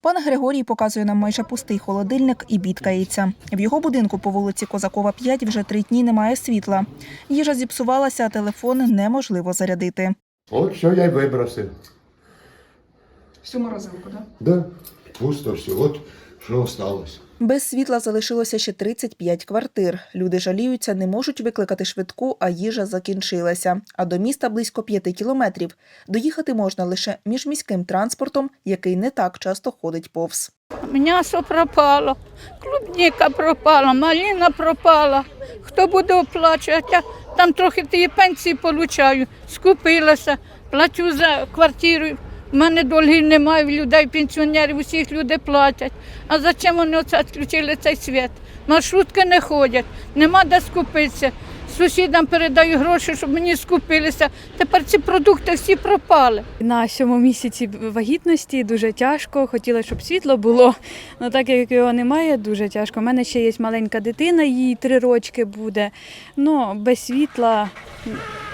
Пан Григорій показує нам майже пустий холодильник і бідкається. В його будинку по вулиці Козакова 5 вже три дні немає світла. Їжа зіпсувалася, а телефон неможливо зарядити. От що я й вибросив. Всю морозилку, так? Да, пусто все. От що осталось. Без світла залишилося ще 35 квартир. Люди жаліються, не можуть викликати швидку, а їжа закінчилася. А до міста близько 5 кілометрів. Доїхати можна лише міжміським транспортом, який не так часто ходить повз. М'ясо пропало, клубніка пропала, маліна пропала. Хто буде оплачувати? Я там трохи тієї пенсії получаю. Скупилася, плачу за квартиру. У мене долгів немає, людей, пенсіонерів, усіх люди платять. А зачем вони оце відключили цей світ? Маршрутки не ходять, нема де скупитися. Сусідам передаю гроші, щоб мені скупилися. Тепер ці продукти всі пропали. На сьомому місяці вагітності дуже тяжко. Хотіла, щоб світло було. але так як його немає, дуже тяжко. У мене ще є маленька дитина, їй три рочки буде. Ну, без світла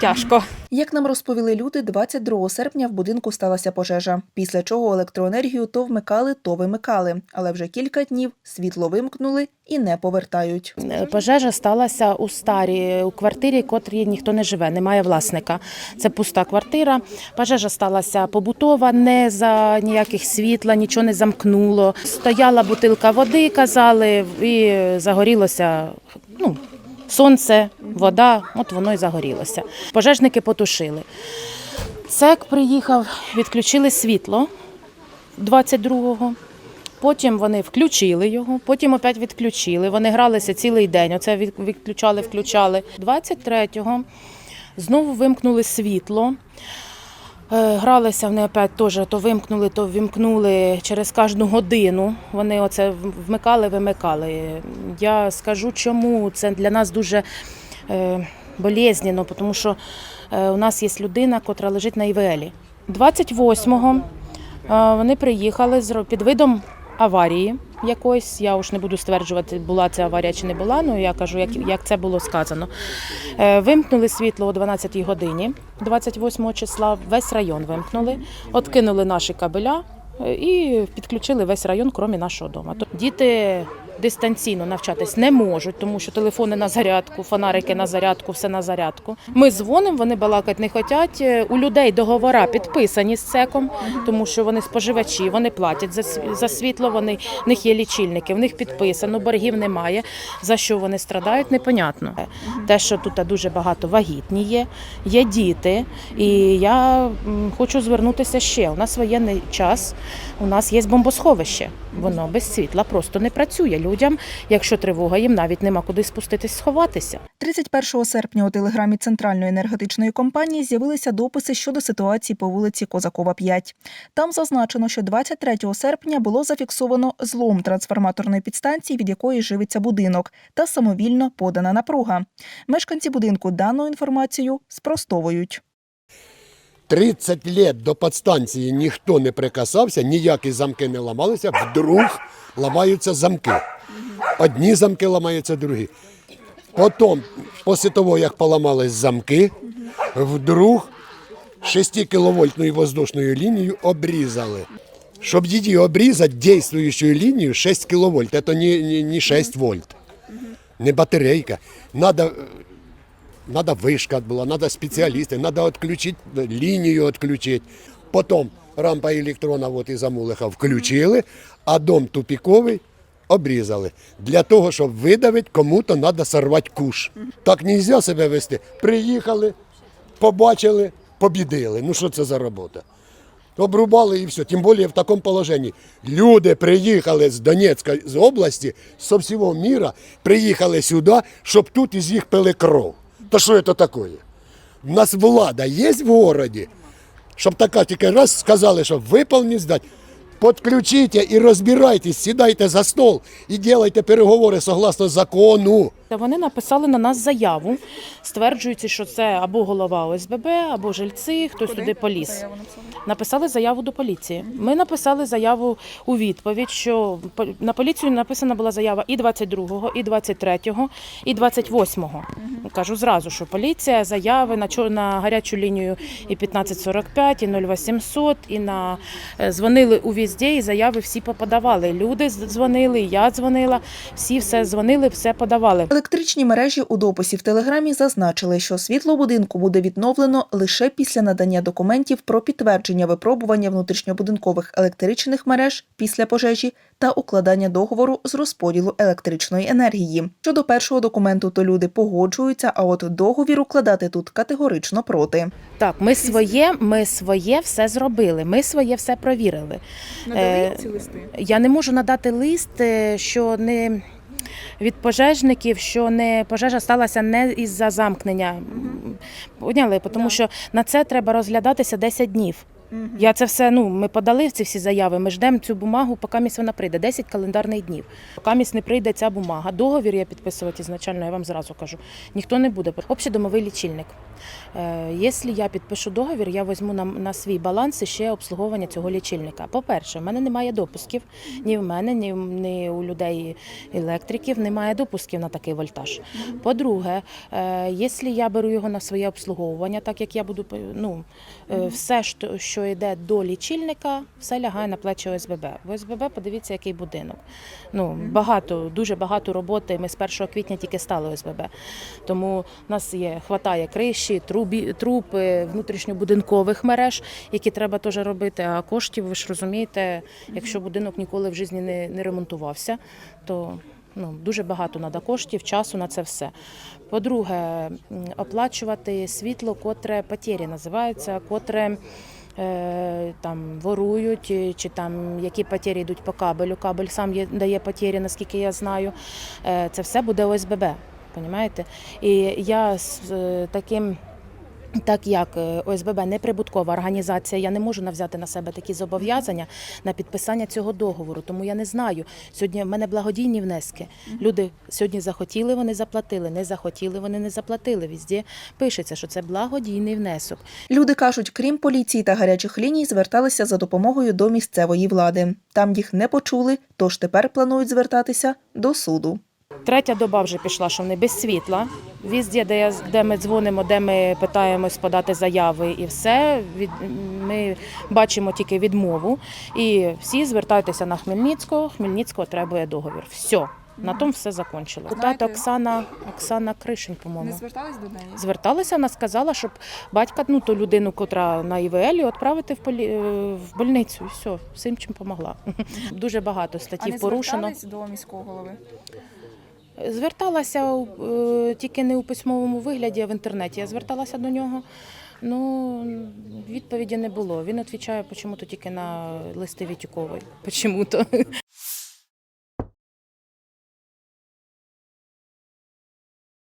тяжко. Як нам розповіли люди, 22 серпня в будинку сталася пожежа, після чого електроенергію то вмикали, то вимикали. Але вже кілька днів світло вимкнули і не повертають. Е, Пожежа сталася у старій у квартирі, котрій ніхто не живе, немає власника. Це пуста квартира. Пожежа сталася побутова, не за ніяких світла, нічого не замкнуло. Стояла бутилка води, казали, і загорілося. Ну, Сонце, вода, от воно і загорілося. Пожежники потушили. СЕК приїхав, відключили світло 22-го. Потім вони включили його, потім опять відключили. Вони гралися цілий день. Оце відключали, включали. 23-го знову вимкнули світло. Е, Гралися вони опять теж, то вимкнули, то вимкнули через кожну годину. Вони оце вмикали, вимикали. Я скажу, чому це для нас дуже болезненно, тому що е, у нас є людина, котра лежить на ІВЛі. 28-го е, вони приїхали під видом аварії якоїсь. Я уж не буду стверджувати, була це аварія чи не була. Ну я кажу, як, як це було сказано. Е, Вимкнули світло о 12-й годині, 28 числа. Весь район вимкнули, откинули наші кабеля е, і підключили весь район, крім нашого дому. Діти дистанційно навчатись не можуть, тому що телефони на зарядку, фонарики на зарядку, все на зарядку. Ми дзвонимо, вони балакати не хочуть. Е, У людей договора підписані з цеком, тому що вони споживачі, вони платять за за світло. Вони в них є лічильники, в них підписано, боргів немає. За що вони страдають, непонятно. Те, що тут дуже багато вагітні є, є діти, і я хочу звернутися ще. У нас воєнний час, у нас є бомбосховище. Воно без світла просто не працює людям. Якщо тривога, їм навіть нема куди спуститись, сховатися. 31 серпня у телеграмі Центральної енергетичної компанії з'явилися дописи щодо ситуації по вулиці Козакова 5. Там зазначено, що 23 серпня було зафіксовано злом трансформаторної підстанції, від якої живиться будинок, та самовільно подана напруга. Мешканці будинку дану інформацію спростовують. 30 лет до підстанції ніхто не прикасався, ніякі замки не ламалися, вдруг ламаються замки Одні замки ламаються, другі. Потім, після того, як поламались замки, вдруг 6 кіловольтну воздушну лінію обрізали. Щоб її обрізати, дійствуючу лінію 6 кВт, це не, не, не 6 вольт, не батарейка. Надо Надо вышка была, надо специалисты, надо отключить, линию отключить. Потом рампа електрона вот із Амулиха включили, а дом тупіковий обрізали. Для того, щоб видавити, кому-то треба сорвати куш. Так не можна себе вести. Приїхали, побачили, побідили. Ну що це за робота? Обрубали і все. Тим більше в такому положенні. Люди приїхали з Донецька з області, з всього міра, приїхали сюди, щоб тут із їх пили кров. То що це таке? У нас влада є в городі, щоб така тільки раз сказали, що виповніть здати. Підключіть і розбирайтесь, сідайте за стол і ділайте переговори согласно закону. Та Вони написали на нас заяву, стверджуючи, що це або голова ОСББ, або жильці, хтось туди поліз. Написали заяву до поліції. Ми написали заяву у відповідь, що на поліцію написана була заява і 22-го, і 23-го, і 28-го. Кажу зразу, що поліція заяви на на гарячу лінію і 1545, і 0800, і на е, дзвонили у везде і заяви всі поподавали. Люди дзвонили, я дзвонила, всі все дзвонили, все подавали. Електричні мережі у дописі в телеграмі зазначили, що світло будинку буде відновлено лише після надання документів про підтвердження випробування внутрішньобудинкових електричних мереж після пожежі та укладання договору з розподілу електричної енергії. Щодо першого документу, то люди погоджуються, а от договір укладати тут категорично проти. Так, ми своє, ми своє все зробили. Ми своє все провірили. Е, Я не можу надати лист, е, що не від пожежників, що не пожежа сталася не із-за замкнення. Поняли? Тому що на це треба розглядатися 10 днів. Я це все, ну, ми подали ці всі заяви, ми ждемо цю бумагу, поки вона прийде. 10 календарних днів. Поки не прийде ця бумага. Договір я підписувати ізначально, я вам зразу кажу. Ніхто не буде. Общедомовий лічильник. Е, Якщо я підпишу договір, я візьму на, на свій баланс ще обслуговування цього лічильника. По-перше, в мене немає допусків ні в мене, ні, ні у людей електриків, немає допусків на такий вольтаж. По-друге, е, якщо я беру його на своє обслуговування, так як я буду ну, е, все, що, що йде до лічильника, все лягає на плечі ОСББ. В ОСББ подивіться, який будинок. Ну, багато, дуже багато роботи. Ми з 1 квітня тільки стали ОСББ. Тому в нас є хватає криші, трубі, труб, внутрішньобудинкових мереж, які треба теж робити. А коштів, ви ж розумієте, якщо будинок ніколи в житті не, не ремонтувався, то ну, дуже багато треба коштів, часу на це все. По-друге, оплачувати світло, котре потері називається, котре. Е, Там ворують, е, чи там які потері йдуть по кабелю. Кабель сам є, дає потері, наскільки я знаю. Е, Це все буде ОСББ. Понімаєте? І я з таким. Так як е, ОСББ неприбуткова організація, я не можу навзяти на себе такі зобов'язання на підписання цього договору. Тому я не знаю. Сьогодні в мене благодійні внески. Люди сьогодні захотіли, вони заплатили. Не захотіли, вони не заплатили. Візде пишеться, що це благодійний внесок. Люди кажуть, крім поліції та гарячих ліній, зверталися за допомогою до місцевої влади. Там їх не почули, тож тепер планують звертатися до суду. Третя доба вже пішла, що вони без світла. Візде, де, я, де ми дзвонимо, де ми питаємось подати заяви і все. Від, ми бачимо тільки відмову. І всі звертайтеся на Хмельницького. Хмельницького требує договір. Все. На тому все закончилось. Тата Оксана, Оксана Кришень, по-моєму. Не звертались до неї? Зверталася, вона сказала, щоб батька, ну ту людину, котра на ІВЛ, відправити в, полі... е, в больницю. І все, всім чим допомогла. Дуже багато А не порушено. звертались до міського голови? Зверталася е, тільки не у письмовому вигляді, а в інтернеті. Я зверталася до нього. Ну, відповіді не було. Він відповідає чому-то тільки на листи Вітюкової. Почему-то.